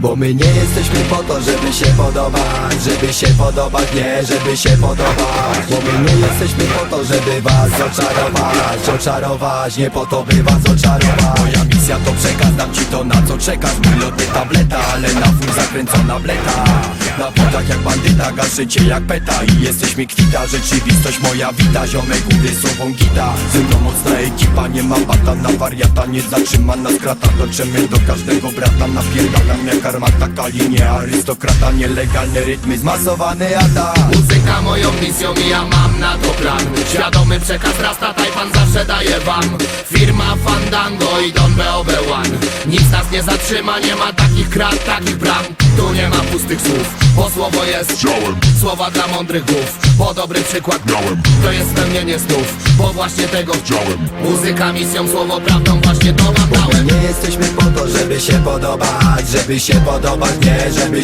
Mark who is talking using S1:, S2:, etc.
S1: Bo my nie jesteśmy po to, żeby się podobać Żeby się podobać, nie, żeby się podobać. Bo my nie jesteśmy po to, żeby was oczarować Oczarować, nie po to by was oczarować Moja misja to przekazam, ci to na co czekasz Mój tableta, ale na full zakręcona bleta. Na bitach jak bandyta, gaszę cię jak peta I jesteś mi kwita, rzeczywistość moja wita Ziomek góry słową gita. Ze mną mocna ekipa, nie ma bata na wariata Nie zatrzyma nas krata, dotrzemy do każdego brata Napierdalam jak armata, kalinie arystokrata. Nielegalne rytmy, zmasowany atak.
S2: Muzyka moją misją i ja mam na to plan. Świadomy przekaz rasta Tajpan zawsze daje wam. Firma Fandango i Don BOB1 Nic nas nie zatrzyma, nie ma takich krat, takich bram. nie pustych słów, bo słowo jest
S3: Ciałem.
S2: Słowa dla mądrych głów, bo dobry przykład
S3: Miałem.
S2: To jest spełnienie snów, bo właśnie tego
S3: Chciałem.
S2: Muzyka misją, słowo prawdą, właśnie to dałem
S1: nie jesteśmy po to, żeby się podobać Żeby się podobać, nie, żeby